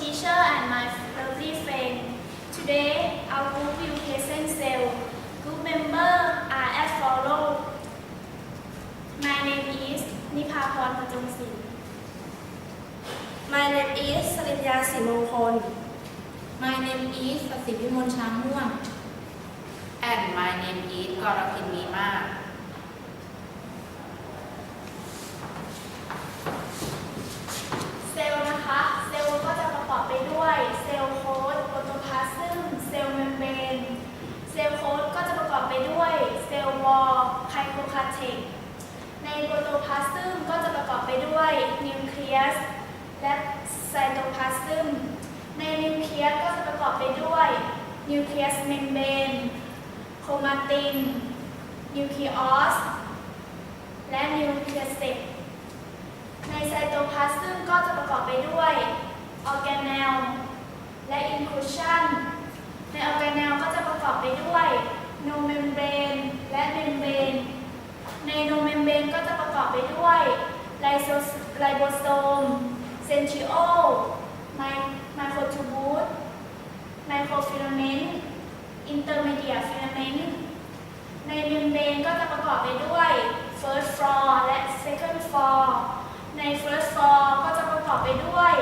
teacher and my lovely friend. Today, our group will present cell. Group member are as follow. My name is Nipaporn Pajongsin. My name is สริญญาศรีมงคล My name is สศิวิมลช้างม่วง and my name is กรพินมีมาก เซลล์นะคะ เซลล์ก็จะประกอบไปด้วยเซลล์โค้ดโปรโตพลาซึมเซลล์เมมเบรน เซลล์โค้ดก็จะประกอบไปด้วยเซลล์วอลไคโคคาเทกในโปรโตพลาซึมก็จะประกอบไป ด้วยนิวเคลียสและไซโตพลาซึมในนิวเคลียสก็จะประกอบไปด้วยนิวเคลียสเมมเบรนโครมาตินนิวคลีออสและนิวเคลียสเซตในไซโตพลาซึมก็จะประกอบไปด้วยออร์แกเนลและอินคลูชันในออร์แกเนลก็จะประกอบไปด้วยโนเมมเบรนและเมมเบรนในโนเมมเบรนก็จะประกอบไปด้วย ไลโซไลโบโซม เซนทริโอไมไมโครทูบูตไมโครฟิลาเมนต์อินเตอร์เมเดียฟิลาเมนต์ในเมมเบรนก็จะประกอบไปด้วย first floor และ second floor ใน first floor ก็จะประกอบไปด้วย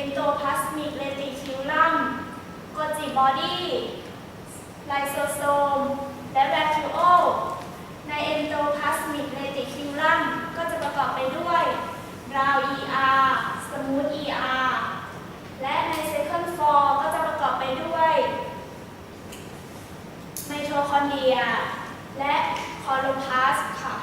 endoplasmic reticulum Golgi body lysosome และ vacuole ใน endoplasmic reticulum กอบไปด้วยราว er สมูทเอใน second floor ก็จะประกอบไปด้วย mitochondria และ chloroplast ค่ะ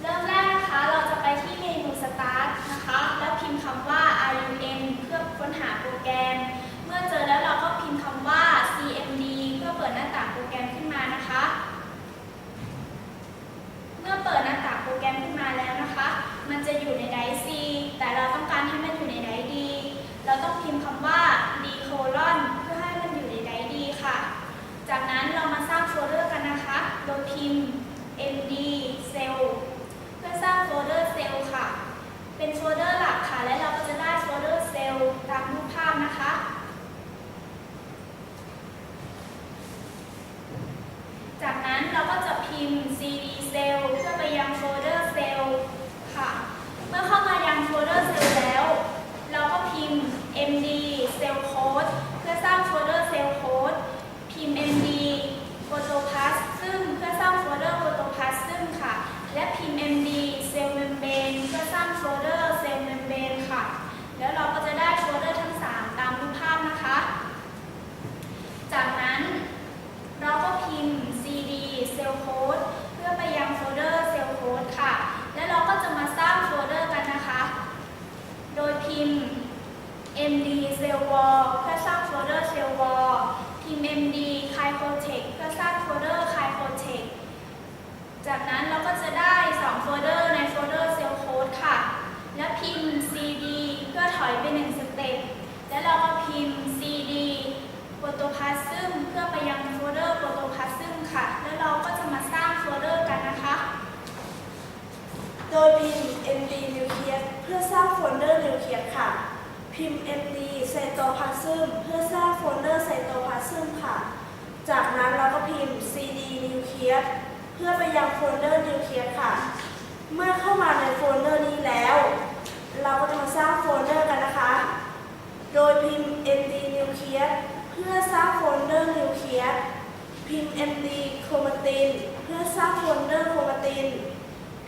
เริ่มแรกนะคะ เราจะไปที่เมนูสตาร์ทนะคะ แล้วพิมพ์คำว่า RUN เพื่อค้นหาโปรแกรม เมื่อเจอแล้วเราก็พิมพ์คำว่า CMD เพื่อเปิดหน้าต่างโปรแกรมขึ้นมานะคะ เมื่อเปิดหน้าต่างโปรแกรมขึ้นมาแล้วนะคะ มันจะอยู่ในไดร์ C แต่เราต้องการให้มันอยู่ในไดร์ D เราต้องพิมพ์คำว่า D colon เพื่อให้มันอยู่ในไดร์ D ค่ะ จากนั้นเรามาสร้างโฟลเดอร์กันนะคะ โดยพิมพ์ md cell เพื่อสร้างโฟลเดอร์เซลล์ค่ะ เป็นโฟลเดอร์หลักค่ะ และเราก็จะได้โฟลเดอร์เซลล์ตามรูปภาพนะคะ จากนั้นเราก็จะพิมพ์ cd cell เพื่อไปยังโฟลเดอร์เซลล์ค่ะ เมื่อเข้ามายังโฟลเดอร์เซลล์แล้ว เราก็พิมพ์ md cell code เพื่อสร้างโฟลเดอร์เซลล์โค้ด พิมพ์ md protoplasm เพื่อสร้างโฟลเดอร์ protoplasm ค่ะ และพิมพ์ md cell membrane เพื่อสร้างโฟลเดอร์ cell membrane ค่ะ แล้วเราก็จะได้โฟลเดอร์ทั้ง 3 ตามรูปภาพนะคะ จากนั้นเราก็พิมพ์ cd cell code เพื่อไปยังโฟลเดอร์ cell code ค่ะ และเราก็จะมาสร้างโฟลเดอร์กันนะคะ โดยพิมพ์ md cell wall เพื่อสร้างโฟลเดอร์ cell wall พิมพ์ md chyprotect เพื่อสร้างโฟลเดอร์ chyprotect จากนั้นเราก็จะได้ 2 โฟลเดอร์ในโฟลเดอร์เซลโค้ดค่ะ และพิมพ์ cd เพื่อถอยไป1สเต็ปและเราก็พิมพ์ cd protoplasm เพื่อไปยังโฟลเดอร์ protoplasm ค่ะ แล้วเราก็จะมาสร้างโฟลเดอร์กันนะคะ โดยพิมพ์ MD Nucleus เพื่อสร้างโฟลเดอร์นิวเคลียสค่ะ พิมพ์ MD Cytoplasm เพื่อสร้างโฟลเดอร์ Cytoplasm ค่ะ จากนั้นเราก็พิมพ์ CD เพื่อไปยังโฟลเดอร์นิวเคลียสค่ะ เมื่อเข้ามาในโฟลเดอร์นี้แล้ว เราก็จะมาสร้างโฟลเดอร์กันนะคะ โดยพิมพ์ MD Nucleus เพื่อสร้างโฟลเดอร์นิวเคลียสพิมพ์ MD Chromatin เพื่อสร้างโฟลเดอร์โครมาติน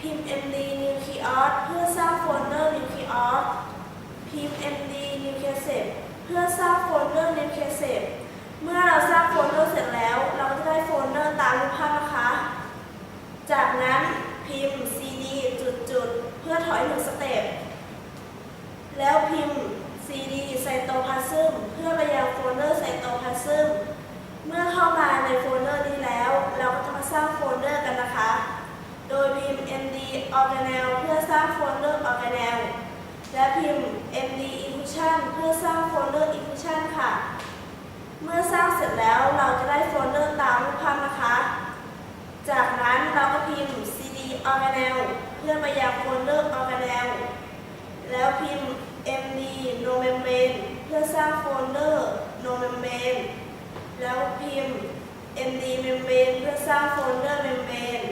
พิมพ์ MD Nucleus เพื่อสร้างโฟลเดอร์ Nucleus พิมพ์ MD Nucleus เพื่อสร้างโฟลเดอร์ Nucleus เมื่อเราสร้างโฟลเดอร์เสร็จแล้ว เราก็จะได้โฟลเดอร์ตามรูปภาพนะคะ จากนั้นพิมพ์ CD จุดๆ เพื่อถอยหนึ่งสเต็ป แล้วพิมพ์ CD Cytoplasm เพื่อไปยังโฟลเดอร์ Cytoplasm เมื่อเข้ามาในโฟลเดอร์นี้แล้ว เราก็จะมาสร้างโฟล เดอร์กันนะคะ โดยพิมพ์ md organelle เพื่อสร้างโฟลเดอร์ organelle และพิมพ์ md inclusion เพื่อสร้างโฟลเดอร์ inclusion ค่ะ เมื่อสร้างเสร็จแล้วเราจะได้โฟลเดอร์ตามรูปภาพนะคะ จากนั้นเราก็พิมพ์ cd organelle เพื่อไปยังโฟลเดอร์ organelle แล้วพิมพ์ md no membrane เพื่อสร้างโฟลเดอร์ no membrane แล้วพิมพ์ md membrane เพื่อสร้างโฟลเดอร์ membrane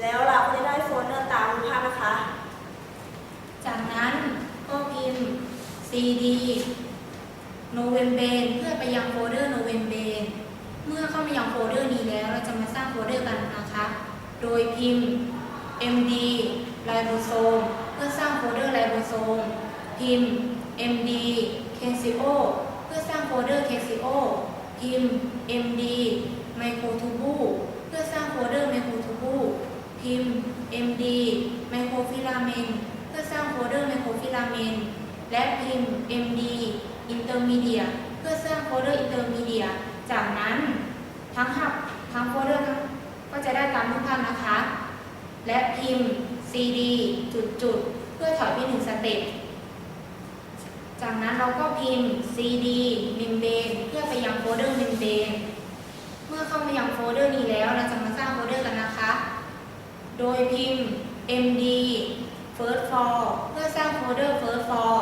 แล้วเราก็จะได้โฟลเดอร์ตามรูปภาพนะคะ จากนั้นก็พิมพ์ cd november เพื่อไปยังโฟลเดอร์ november เมื่อเข้ามายังโฟลเดอร์นี้แล้วเรา จะมาสร้างโฟลเดอร์กันนะคะ โดยพิมพ์ md ribosome เพื่อสร้างโฟลเดอร์ ribosome พิมพ์ md casio เพื่อสร้างโฟลเดอร์ casio พิมพ์ md Microtubu เพื่อสร้างโฟลเดอร์ Microtubu พิมพ์ md microfilament เพื่อสร้างโฟลเดอร์ microfilament และพิมพ์ md intermediate เพื่อสร้างโฟลเดอร์ intermediate จากนั้นทั้งหับทั้งโฟลเดอร์ทั้งก็จะได้ตามรูปภาพนะคะ และพิมพ์ cd จุดจุดเพื่อถอยไปหนึ่งสเต็ปจากนั้นเราก็พิมพ์ cd membrane เพื่อไปยังโฟลเดอร์ membrane เมื่อเข้ามายังโฟลเดอร์นี้แล้วเราจะมาสร้างโฟลเดอร์กันนะคะ โดยพิมพ์ md first for เพื่อสร้างโฟลเดอร์ first for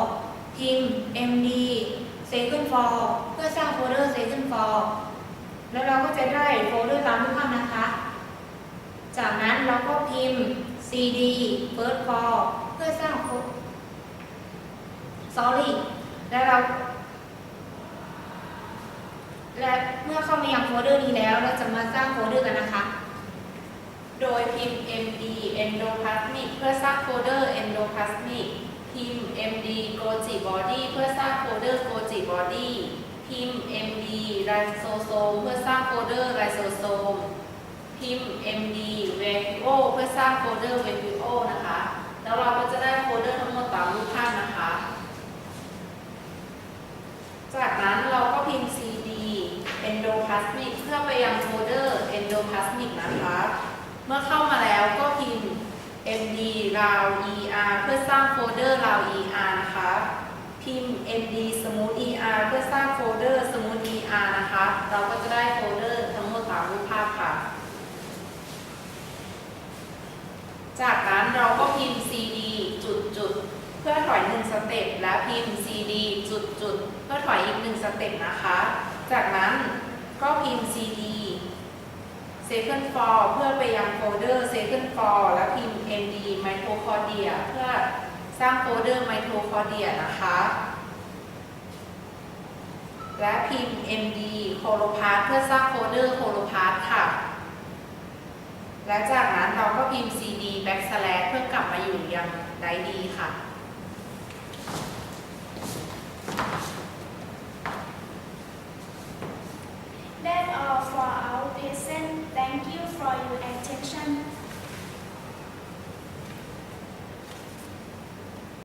พิมพ์ md second for เพื่อสร้างโฟลเดอร์ second for แล้วเราก็จะได้โฟลเดอร์ตามรูปภาพนะคะ จากนั้นเราก็พิมพ์ cd first for เพื่อสร้างโฟ sorry แล้วเรา และเมื่อเข้ามายังโฟลเดอร์นี้แล้ว เราจะมาสร้างโฟลเดอร์กันนะคะ โดยพิมพ์ md endoplasmic เพื่อสร้างโฟลเดอร์ endoplasmic พิมพ์ md goji body เพื่อสร้างโฟลเดอร์ goji body พิมพ์ md lysosome เพื่อสร้างโฟลเดอร์ lysosome พิมพ์ md vacuo เพื่อสร้างโฟลเดอร์ vacuo นะคะ แล้วเราก็จะได้โฟลเดอร์ทั้งหมดตามรูปภาพนะคะ จากนั้นเราก็พิมพ์ cd endoplasmic เพื่อไปยังโฟลเดอร์ endoplasmic นะคะ เมื่อเข้ามาแล้วก็พิมพ์ md raw er เพื่อสร้างโฟลเดอร์ raw er นะคะ พิมพ์ md smooth er เพื่อสร้างโฟลเดอร์ smooth er นะคะ เราก็จะได้โฟลเดอร์ทั้งหมดตามรูปภาพค่ะ จากนั้นเราก็พิมพ์ cd จุดจุดเพื่อถอยหนึ่งสเต็ปและพิมพ์ cd จุดจุดเพื่อถอยอีกหนึ่งสเต็ปนะคะ จากนั้นก็พิมพ์ cd second for เพื่อไปยังโฟลเดอร์ second for และพิมพ์ md mitochondria เพื่อสร้างโฟลเดอร์ mitochondria นะคะ และพิมพ์ md c o l o p a t เพื่อสร้างโฟลเดอร์ c o l o p a t ค่ะ และจากนั้นเราก็พิมพ์ cd backslash เพื่อกลับมาอยู่ยังไดดีค่ะ That all for our lesson. Thank you for your attention.